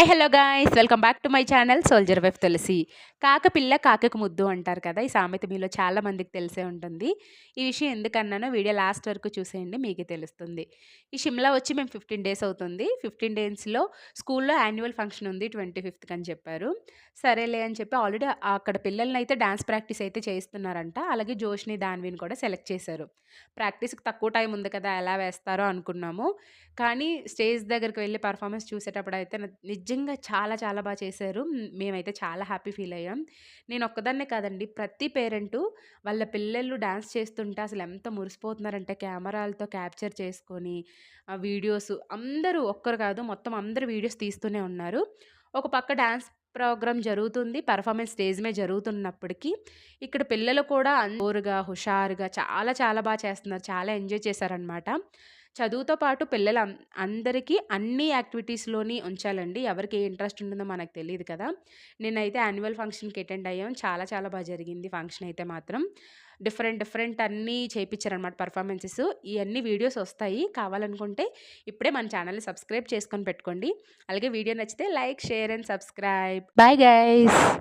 Hi hello guys. Welcome back to my channel soldier wife Tulasi. కాక పిల్ల కాకకు ముద్దు అంటారు కదా ఈ సామెత మీలో చాలా మందికి తెలిసే ఉంటుంది. ఈ విషయం ఎందుకన్నానో వీడియో లాస్ట్ వరకు చూసేయండి మీకే తెలుస్తుంది. ఈ షిమ్లా వచ్చి మేము ఫిఫ్టీన్ డేస్ అవుతుంది. ఫిఫ్టీన్ డేస్లో స్కూల్లో యాన్యువల్ ఫంక్షన్ ఉంది ట్వంటీ ఫిఫ్త్కి అని చెప్పారు. సరేలే అని చెప్పి ఆల్రెడీ అక్కడ పిల్లల్ని అయితే డాన్స్ ప్రాక్టీస్ అయితే చేస్తున్నారంట అలాగే జోష్ని దాన్విని కూడా సెలెక్ట్ చేశారు. ప్రాక్టీస్కి తక్కువ టైం ఉంది కదా ఎలా వేస్తారో అనుకున్నాము. కానీ స్టేజ్ దగ్గరికి వెళ్ళి పర్ఫార్మెన్స్ చూసేటప్పుడు అయితే నా- నిజంగా చాలా చాలా బాగా చేశారు. మేమైతే చాలా హ్యాపీ ఫీల్ అయ్యాం. నేను ఒక్కదాన్నే కాదండి. ప్రతి పేరెంటు వాళ్ళ పిల్లలు డ్యాన్స్ చేస్తుంటే అసలు ఎంత మురిసిపోతున్నారంటే కెమెరాలతో క్యాప్చర్ చేసుకొని వీడియోస్ అందరూ ఒక్కరు కాదు మొత్తం అందరూ వీడియోస్ తీస్తూనే ఉన్నారు. ఒక పక్క డ్యాన్స్ ప్రోగ్రామ్ జరుగుతుంది పర్ఫార్మెన్స్ స్టేజ్ మీద జరుగుతున్నప్పటికీ ఇక్కడ పిల్లలు కూడా అందోరుగా హుషారుగా చాలా చాలా బాగా చేస్తున్నారు. చాలా ఎంజాయ్ చేశారనమాట చదువుతో పాటు పిల్లల అందరికీ అన్ని యాక్టివిటీస్లోని ఉంచాలండి. ఎవరికి ఏ ఇంట్రెస్ట్ ఉంటుందో మనకు తెలియదు కదా. నేనైతే యాన్యువల్ ఫంక్షన్కి అటెండ్ అయ్యాం. చాలా చాలా బాగా జరిగింది ఫంక్షన్ అయితే మాత్రం. డిఫరెంట్ డిఫరెంట్ అన్నీ చేయించారనమాట పర్ఫార్మెన్సెస్. ఇవన్నీ వీడియోస్ వస్తాయి. కావాలనుకుంటే ఇప్పుడే మన ఛానల్ని సబ్స్క్రైబ్ చేసుకొని పెట్టుకోండి. అలాగే వీడియో నచ్చితే like share and subscribe. Bye guys.